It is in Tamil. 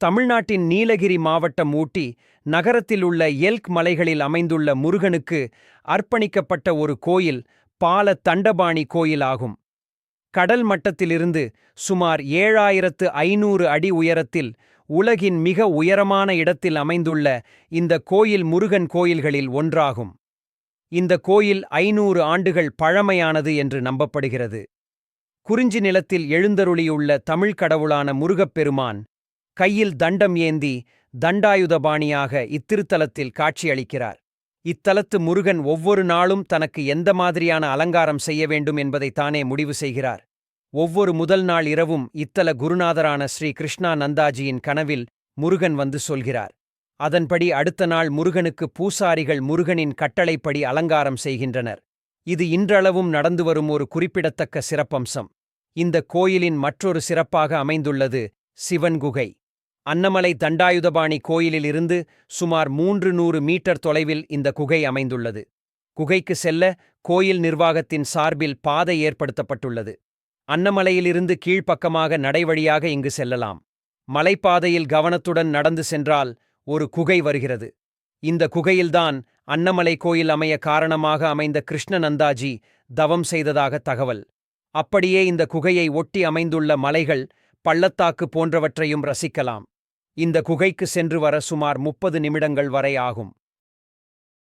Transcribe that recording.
தமிழ்நாட்டின் நீலகிரி மாவட்டம் ஊட்டி நகரத்தில் உள்ள எல்க் மலைகளில் அமைந்துள்ள முருகனுக்கு அர்ப்பணிக்கப்பட்ட ஒரு கோயில் பால தண்டபாணி கோயில் ஆகும். கடல் மட்டத்திலிருந்து சுமார் ஏழாயிரத்து ஐநூறு அடி உயரத்தில் உலகின் மிக உயரமான இடத்தில் அமைந்துள்ள இந்த கோயில் முருகன் கோயில்களில் ஒன்றாகும். இந்த கோயில் ஐநூறு ஆண்டுகள் பழமையானது என்று நம்பப்படுகிறது. குறிஞ்சி நிலத்தில் எழுந்தருளியுள்ள தமிழ்க் கடவுளான முருகப்பெருமான் கையில் தண்டம் ஏந்தி தண்டாயுதபாணியாக இத்திருத்தலத்தில் காட்சியளிக்கிறார். இத்தலத்து முருகன் ஒவ்வொரு நாளும் தனக்கு எந்த மாதிரியான அலங்காரம் செய்ய வேண்டும் என்பதை தானே முடிவு செய்கிறார். ஒவ்வொரு முதல் நாள் இரவும் இத்தல குருநாதரான ஸ்ரீ கிருஷ்ணா நந்தாஜியின் கனவில் முருகன் வந்து சொல்கிறார். அதன்படி அடுத்த நாள் முருகனுக்கு பூசாரிகள் முருகனின் கட்டளைப்படி அலங்காரம் செய்கின்றனர். இது இன்றளவும் நடந்து வரும் ஒரு குறிப்பிடத்தக்க சிறப்பம்சம். இந்த கோயிலின் மற்றொரு சிறப்பாக அமைந்துள்ளது சிவன் குகை. அன்னமலை தண்டாயுதபாணி கோயிலிலிருந்து சுமார் மூன்று நூறு மீட்டர் தொலைவில் இந்த குகை அமைந்துள்ளது. குகைக்கு செல்ல கோயில் நிர்வாகத்தின் சார்பில் பாதை ஏற்படுத்தப்பட்டுள்ளது. அன்னமலையிலிருந்து கீழ்ப்பக்கமாக நடைவழியாக இங்கு செல்லலாம். மலைப்பாதையில் கவனத்துடன் நடந்து சென்றால் ஒரு குகை வருகிறது. இந்த குகையில்தான் அன்னமலை கோயில் அமைய காரணமாக அமைந்த கிருஷ்ணநந்தாஜி தவம் செய்ததாக தகவல். அப்படியே இந்த குகையை ஒட்டி அமைந்துள்ள மலைகள் பள்ளத்தாக்கு போன்றவற்றையும் ரசிக்கலாம். இந்த குகைக்கு சென்று வர சுமார் முப்பது நிமிடங்கள் வரை ஆகும்.